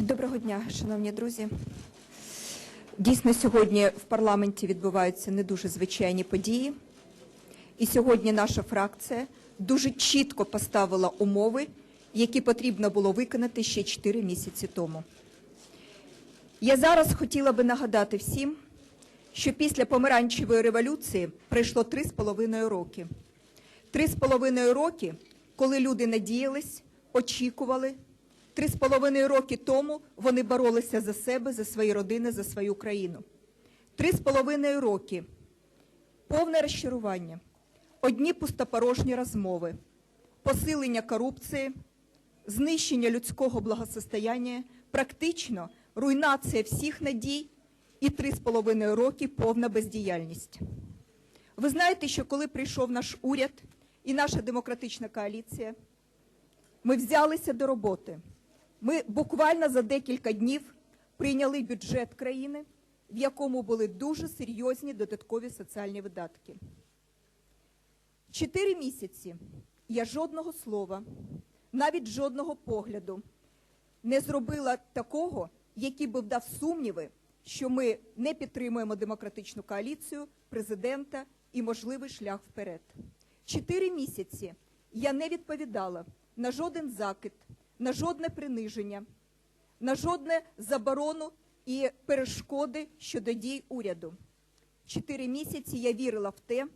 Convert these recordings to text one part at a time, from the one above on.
Доброго дня, шановні друзі. Дійсно, сьогодні в парламенті відбуваються не дуже звичайні події. І сьогодні наша фракція дуже чітко поставила умови, які потрібно було виконати ще 4 місяці тому. Я зараз хотіла би нагадати всім, що після помаранчевої революції пройшло 3,5 роки. Три з половиною роки, коли люди надіялись, очікували. Три з половиною роки тому вони боролися за себе, за свої родини, за свою країну. Три з половиною роки повне розчарування, одні пустопорожні розмови, посилення корупції, знищення людського благосостояння, практично руйнація всіх надій і три з половиною роки повна бездіяльність. Ви знаєте, що коли прийшов наш уряд і наша демократична коаліція, ми взялися до роботи. Ми буквально за декілька днів прийняли бюджет країни, в якому були дуже серйозні додаткові соціальні видатки. Чотири місяці я жодного слова, навіть жодного погляду не зробила такого, який би вдав сумніви, що ми не підтримуємо демократичну коаліцію, президента і можливий шлях вперед. Чотири місяці я не відповідала на жоден закид, на жодне приниження, на жодне заборону і перешкоди щодо дій уряду. Чотири місяці я вірила в те,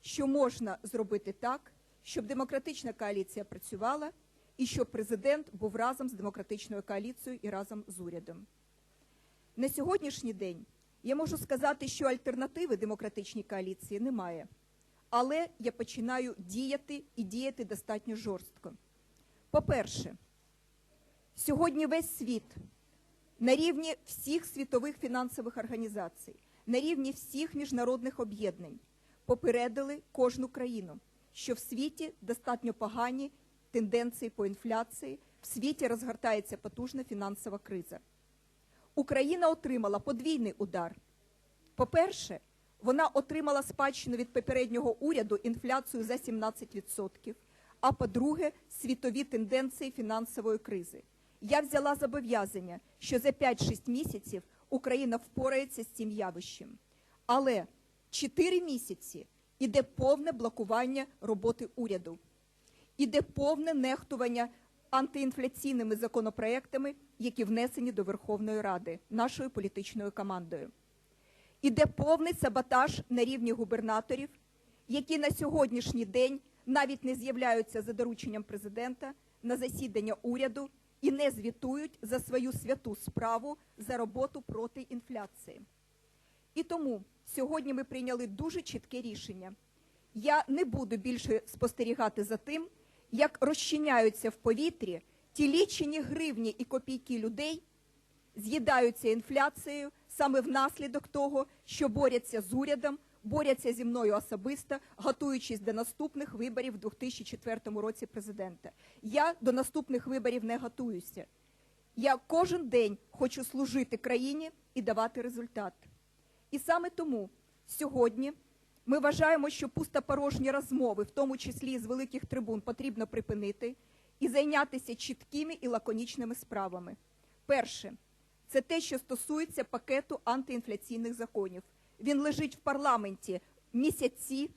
що можна зробити так, щоб демократична коаліція працювала і щоб президент був разом з демократичною коаліцією і разом з урядом. На сьогоднішній день я можу сказати, що альтернативи демократичній коаліції немає. Але я починаю діяти і діяти достатньо жорстко. По-перше, сьогодні весь світ на рівні всіх світових фінансових організацій, на рівні всіх міжнародних об'єднань попередили кожну країну, що в світі достатньо погані тенденції по інфляції, в світі розгортається потужна фінансова криза. Україна отримала подвійний удар. По-перше, вона отримала спадщину від попереднього уряду інфляцію за 17%. А по-друге, світові тенденції фінансової кризи. Я взяла зобов'язання, що за 5-6 місяців Україна впорається з цим явищем. Але 4 місяці іде повне блокування роботи уряду, іде повне нехтування антиінфляційними законопроектами, які внесені до Верховної Ради нашою політичною командою. Іде повний саботаж на рівні губернаторів, які на сьогоднішній день навіть не з'являються за дорученням президента на засідання уряду і не звітують за свою святу справу за роботу проти інфляції. І тому сьогодні ми прийняли дуже чітке рішення. Я не буду більше спостерігати за тим, як розчиняються в повітрі ті лічені гривні і копійки людей, з'їдаються інфляцією саме внаслідок того, що борються з урядом, борються зі мною особисто, готуючись до наступних виборів у 2004 році президента. Я до наступних виборів не готуюся. Я кожен день хочу служити країні і давати результат. І саме тому сьогодні ми вважаємо, що пустопорожні розмови, в тому числі з великих трибун, потрібно припинити і зайнятися чіткими і лаконічними справами. Перше це те, що стосується пакету антиінфляційних законів. Він лежить в парламенті місяці,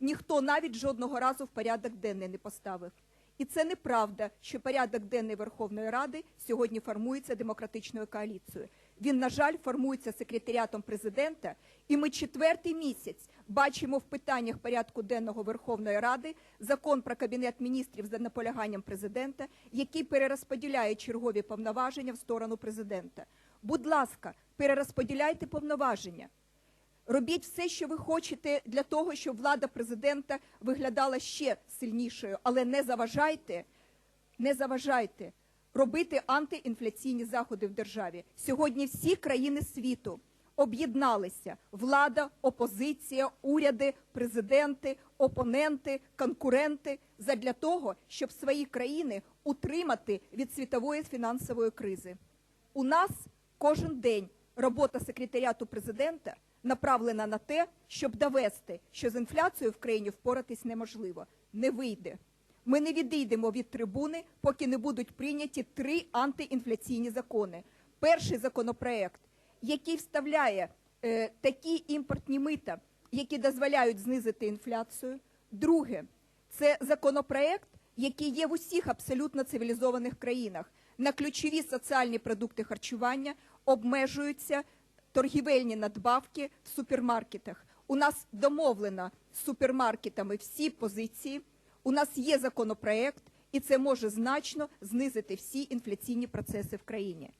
ніхто навіть жодного разу в порядок денний не поставив. І це неправда, що порядок денний Верховної Ради сьогодні формується демократичною коаліцією. Він, на жаль, формується секретаріатом президента, і ми четвертий місяць бачимо в питаннях порядку денного Верховної Ради закон про кабінет міністрів за наполяганням президента, який перерозподіляє чергові повноваження в сторону президента. Будь ласка, перерозподіляйте повноваження. Робіть все, що ви хочете, для того, щоб влада президента виглядала ще сильнішою, але не заважайте, не заважайте робити антиінфляційні заходи в державі. Сьогодні всі країни світу об'єдналися: влада, опозиція, уряди, президенти, опоненти, конкуренти задля того, щоб свої країни утримати від світової фінансової кризи. У нас кожен день робота секретаріату президента направлена на те, щоб довести, що з інфляцією в країні впоратись неможливо, не вийде. Ми не відійдемо від трибуни, поки не будуть прийняті три антиінфляційні закони. Перший законопроект, який вставляє е, такі імпортні мита, які дозволяють знизити інфляцію. Друге, це законопроект, який є в усіх абсолютно цивілізованих країнах. На ключові соціальні продукти харчування обмежуються торгівельні надбавки в супермаркетах. У нас домовлено з супермаркетами всі позиції. У нас є законопроект, і це може значно знизити всі інфляційні процеси в країні.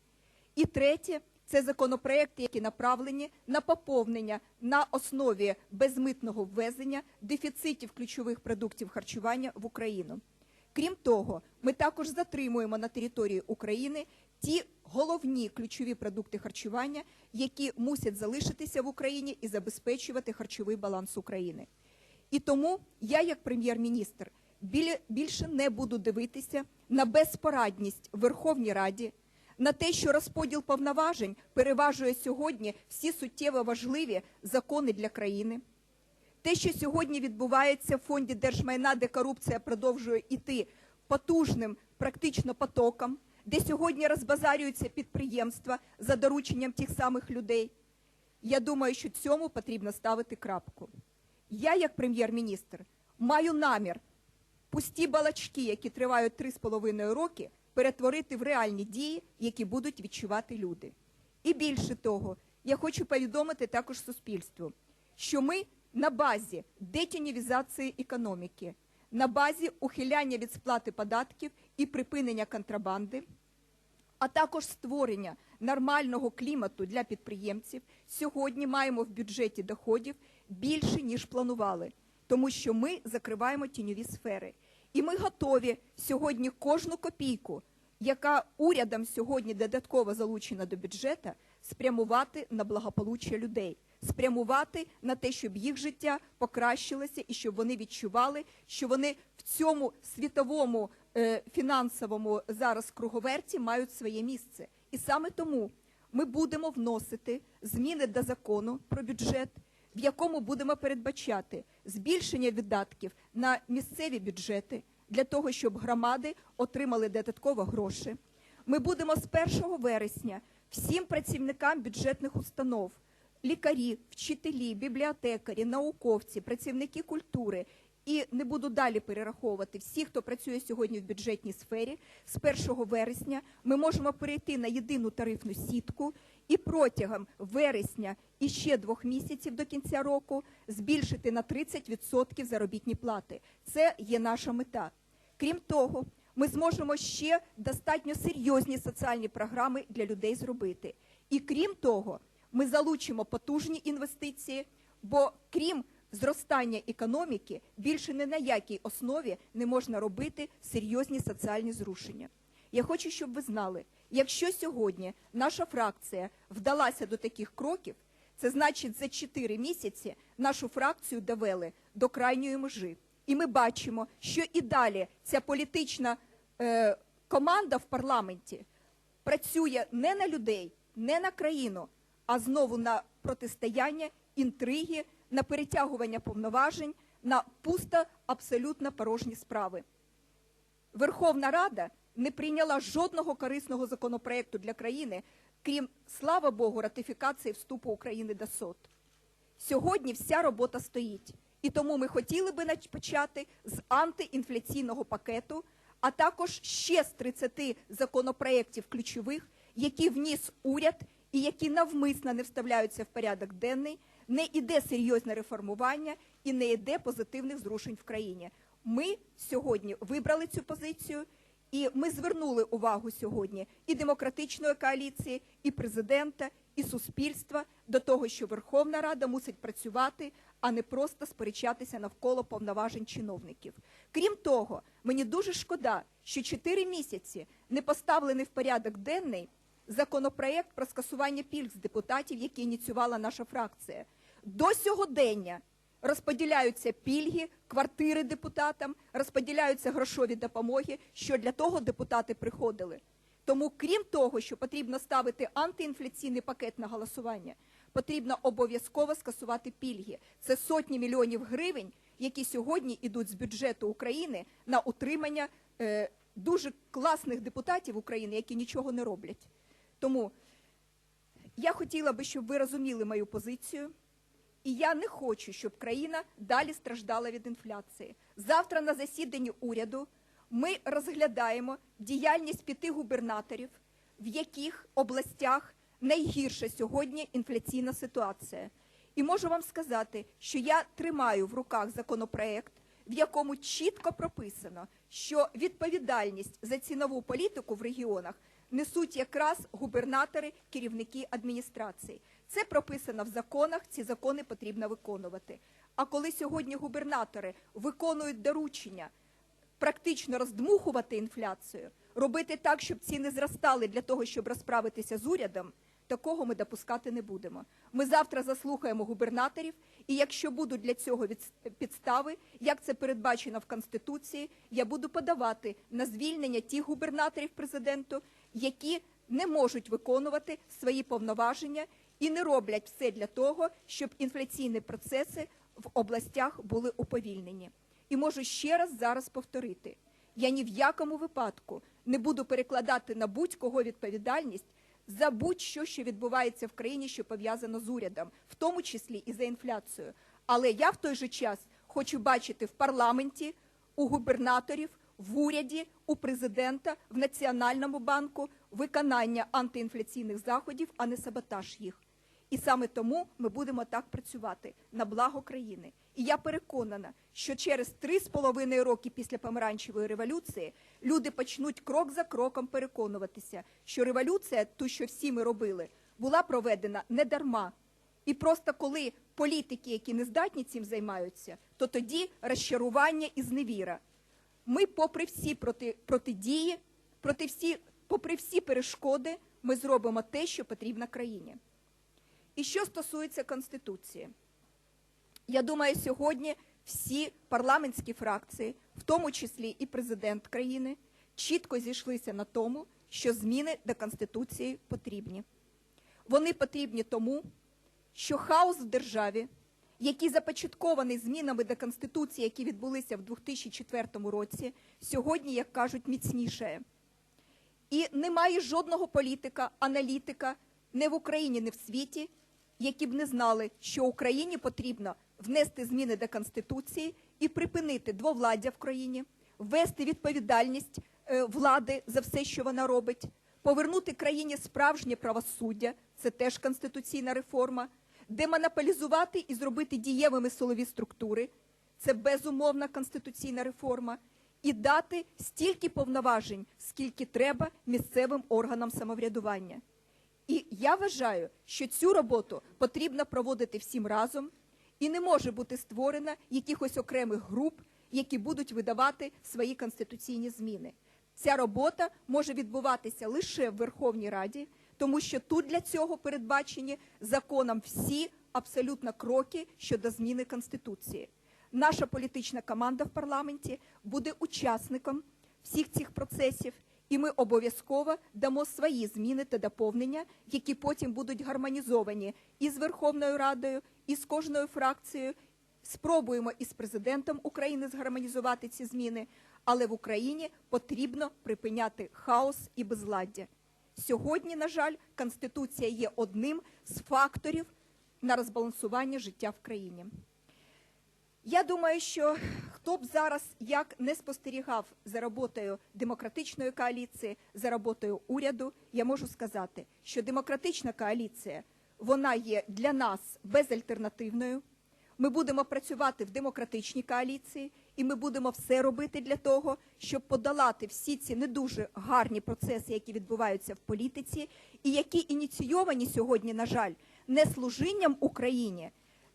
І третє це законопроекти, які направлені на поповнення на основі безмитного ввезення дефіцитів ключових продуктів харчування в Україну. Крім того, ми також затримуємо на території України ті головні ключові продукти харчування, які мусять залишитися в Україні і забезпечувати харчовий баланс України. І тому я, як прем'єр-міністр, більше не буду дивитися на безпорадність Верховній Раді, на те, що розподіл повноважень переважує сьогодні всі суттєво важливі закони для країни. Те, що сьогодні відбувається в фонді держмайна, де корупція продовжує іти потужним практично потоком, де сьогодні розбазарюються підприємства за дорученням тих самих людей. Я думаю, що цьому потрібно ставити крапку. Я, як прем'єр-міністр, маю намір пусті балачки, які тривають три з половиною роки, перетворити в реальні дії, які будуть відчувати люди. І більше того, я хочу повідомити також суспільству, що ми на базі детінівізації економіки, на базі ухиляння від сплати податків і припинення контрабанди, а також створення нормального клімату для підприємців, сьогодні маємо в бюджеті доходів більше, ніж планували, тому що ми закриваємо тіньові сфери. І ми готові сьогодні кожну копійку, яка урядом сьогодні додатково залучена до бюджету, спрямувати на благополуччя людей, спрямувати на те, щоб їх життя покращилося і щоб вони відчували, що вони в цьому світовому фінансовому зараз круговерті мають своє місце. І саме тому ми будемо вносити зміни до закону про бюджет, в якому будемо передбачати збільшення видатків на місцеві бюджети для того, щоб громади отримали додатково гроші. Ми будемо з 1 вересня всім працівникам бюджетних установ, лікарі, вчителі, бібліотекарі, науковці, працівники культури. І не буду далі перераховувати всі, хто працює сьогодні в бюджетній сфері. З 1 вересня ми можемо перейти на єдину тарифну сітку і протягом вересня і ще двох місяців до кінця року збільшити на 30% заробітні плати. Це є наша мета. Крім того, ми зможемо ще достатньо серйозні соціальні програми для людей зробити. І крім того, ми залучимо потужні інвестиції, бо крім зростання економіки, більше ні на якій основі не можна робити серйозні соціальні зрушення. Я хочу, щоб ви знали, якщо сьогодні наша фракція вдалася до таких кроків, це значить за 4 місяці нашу фракцію довели до крайньої межі. І ми бачимо, що і далі ця політична е, команда в парламенті працює не на людей, не на країну, а знову на протистояння, інтриги, на перетягування повноважень, на пусто абсолютно порожні справи. Верховна Рада не прийняла жодного корисного законопроекту для країни, крім, слава Богу, ратифікації вступу України до СОТ. Сьогодні вся робота стоїть. І тому ми хотіли би почати з антиінфляційного пакету, а також ще з 30 законопроєктів ключових, які вніс уряд і які навмисно не вставляються в порядок денний, не йде серйозне реформування і не йде позитивних зрушень в країні. Ми сьогодні вибрали цю позицію, і ми звернули увагу сьогодні і демократичної коаліції, і президента, і суспільства до того, що Верховна Рада мусить працювати, а не просто сперечатися навколо повноважень чиновників. Крім того, мені дуже шкода, що 4 місяці не поставлений в порядок денний законопроект про скасування пільг з депутатів, який ініціювала наша фракція. До сьогодення розподіляються пільги, квартири депутатам, розподіляються грошові допомоги, що для того депутати приходили. Тому, крім того, що потрібно ставити антиінфляційний пакет на голосування, потрібно обов'язково скасувати пільги. Це сотні мільйонів гривень, які сьогодні йдуть з бюджету України на утримання е, дуже класних депутатів України, які нічого не роблять. Тому я хотіла би, щоб ви розуміли мою позицію. І я не хочу, щоб країна далі страждала від інфляції. Завтра на засіданні уряду ми розглядаємо діяльність п'яти губернаторів, в яких областях найгірша сьогодні інфляційна ситуація. І можу вам сказати, що я тримаю в руках законопроект, в якому чітко прописано, що відповідальність за цінову політику в регіонах несуть якраз губернатори, керівники адміністрації. Це прописано в законах, ці закони потрібно виконувати. А коли сьогодні губернатори виконують доручення практично роздмухувати інфляцію, робити так, щоб ціни зростали для того, щоб розправитися з урядом, такого ми допускати не будемо. Ми завтра заслухаємо губернаторів, і якщо будуть для цього підстави, як це передбачено в Конституції, я буду подавати на звільнення тих губернаторів президенту, які не можуть виконувати свої повноваження і не роблять все для того, щоб інфляційні процеси в областях були уповільнені. І можу ще раз зараз повторити: я ні в якому випадку не буду перекладати на будь-кого відповідальність за будь-що, що відбувається в країні, що пов'язано з урядом, в тому числі і за інфляцією. Але я в той же час хочу бачити в парламенті, у губернаторів, в уряді, у президента, в Національному банку виконання антиінфляційних заходів, а не саботаж їх. І саме тому ми будемо так працювати на благо країни. І я переконана, що через три з половиною роки після помаранчевої революції люди почнуть крок за кроком переконуватися, що революція, ту, що всі ми робили, була проведена не дарма. І просто коли політики, які не здатні цим займаються, то тоді розчарування і зневіра. Ми, попри всі проти, протидії, проти всі, попри всі перешкоди, ми зробимо те, що потрібно країні. І що стосується Конституції, я думаю, сьогодні всі парламентські фракції, в тому числі і президент країни, чітко зійшлися на тому, що зміни до Конституції потрібні. Вони потрібні тому, що хаос в державі, який започаткований змінами до Конституції, які відбулися в 2004 році, сьогодні, як кажуть, міцнішає. І немає жодного політика, аналітика не в Україні, не в світі, які б не знали, що Україні потрібно внести зміни до Конституції і припинити двовладдя в країні, ввести відповідальність е, влади за все, що вона робить, повернути країні справжнє правосуддя, це теж конституційна реформа, демонополізувати і зробити дієвими силові структури, це безумовна конституційна реформа, і дати стільки повноважень, скільки треба місцевим органам самоврядування. І я вважаю, що цю роботу потрібно проводити всім разом, і не може бути створено якихось окремих груп, які будуть видавати свої конституційні зміни. Ця робота може відбуватися лише в Верховній Раді, тому що тут для цього передбачені законом всі абсолютно кроки щодо зміни Конституції. Наша політична команда в парламенті буде учасником всіх цих процесів, і ми обов'язково дамо свої зміни та доповнення, які потім будуть гармонізовані і з Верховною Радою, і з кожною фракцією. Спробуємо із президентом України згармонізувати ці зміни, але в Україні потрібно припиняти хаос і безладдя. Сьогодні, на жаль, Конституція є одним з факторів на розбалансування життя в країні. Я думаю, що хто б зараз як не спостерігав за роботою демократичної коаліції, за роботою уряду, я можу сказати, що демократична коаліція вона є для нас безальтернативною. Ми будемо працювати в демократичній коаліції, і ми будемо все робити для того, щоб подолати всі ці не дуже гарні процеси, які відбуваються в політиці, і які ініційовані сьогодні, на жаль, не служінням Україні,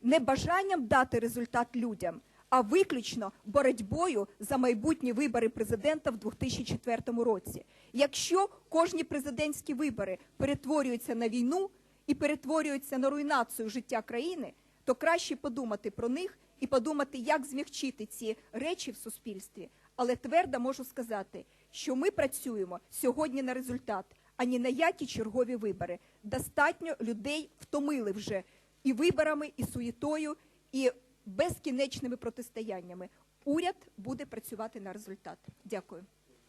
не бажанням дати результат людям, а виключно боротьбою за майбутні вибори президента в 2004 році. Якщо кожні президентські вибори перетворюються на війну і перетворюються на руйнацію життя країни, то краще подумати про них і подумати, як змягчити ці речі в суспільстві. Але твердо можу сказати, що ми працюємо сьогодні на результат, ані на які чергові вибори. Достатньо людей втомили вже і виборами, і суєтою, і безкінечними протистояннями. Уряд буде працювати на результат. Дякую.